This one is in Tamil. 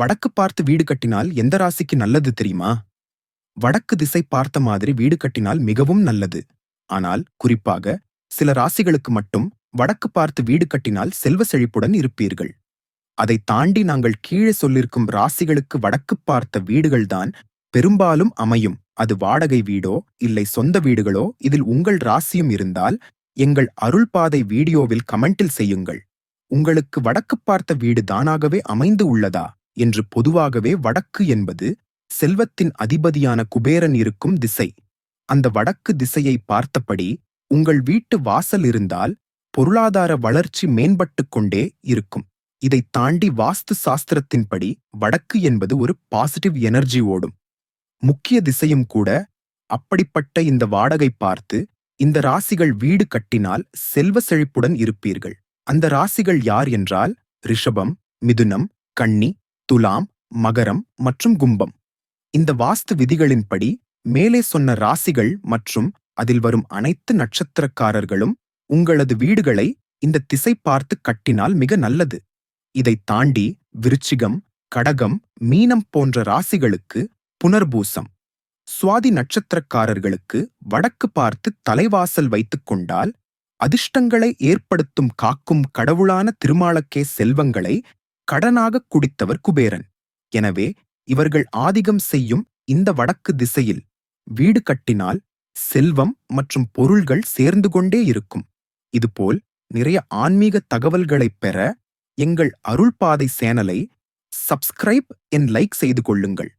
வடக்கு பார்த்து வீடு கட்டினால் எந்த ராசிக்கு நல்லது தெரியுமா? வடக்கு திசை பார்த்த மாதிரி வீடு கட்டினால் மிகவும் நல்லது. ஆனால் குறிப்பாக சில ராசிகளுக்கு மட்டும் வடக்கு பார்த்து வீடு கட்டினால் செல்வ செழிப்புடன் இருப்பீர்கள். அதை தாண்டி நாங்கள் கீழே சொல்லிருக்கும் ராசிகளுக்கு வடக்கு பார்த்த வீடுகள்தான் பெரும்பாலும் அமையும். அது வாடகை வீடோ இல்லை சொந்த வீடுகளோ இதில் உங்கள் ராசியும் இருந்தால் எங்கள் அருள் பாதை வீடியோவில் கமெண்டில் செய்யுங்கள். உங்களுக்கு வடக்கு பார்த்த வீடு தானாகவே அமைந்து உள்ளதா? என்று பொதுவாகவே வடக்கு என்பது செல்வத்தின் அதிபதியான குபேரன் இருக்கும் திசை. அந்த வடக்கு திசையை பார்த்தபடி உங்கள் வீட்டு வாசல் இருந்தால் பொருளாதார வளர்ச்சி மேம்பட்டுக் கொண்டே இருக்கும். இதை தாண்டி வாஸ்து சாஸ்திரத்தின்படி வடக்கு என்பது ஒரு பாசிட்டிவ் எனர்ஜி ஓடும். முக்கிய திசையும் கூட அப்படிப்பட்ட இந்த வாடகை பார்த்து இந்த ராசிகள் வீடு கட்டினால் செல்வ செழிப்புடன் இருப்பீர்கள். அந்த ராசிகள் யார் என்றால் ரிஷபம் மிதுனம் கன்னி துலாம் மகரம் மற்றும் கும்பம். இந்த வாஸ்து விதிகளின்படி மேலே சொன்ன ராசிகள் மற்றும் அதில் வரும் அனைத்து நட்சத்திரக்காரர்களும் உங்களது வீடுகளை இந்த திசை பார்த்து கட்டினால் மிக நல்லது. இதை தாண்டி விருச்சிகம் கடகம் மீனம் போன்ற ராசிகளுக்கு புனர்பூசம். சுவாதி நட்சத்திரக்காரர்களுக்கு வடக்கு பார்த்து தலைவாசல் வைத்துக் கொண்டால் அதிர்ஷ்டங்களை ஏற்படுத்தும் காக்கும் கடவுளான திருமாலக்கே செல்வங்களை கடனாக குடித்தவர் குபேரன். எனவே இவர்கள் ஆதிகம் செய்யும் இந்த வடக்கு திசையில் வீடு கட்டினால் செல்வம் மற்றும் பொருள்கள் சேர்ந்து கொண்டே இருக்கும். இதுபோல் நிறைய ஆன்மீக தகவல்களைப் பெற எங்கள் அருள்பாதை சேனலை சப்ஸ்கிரைப் என் லைக் செய்து கொள்ளுங்கள்.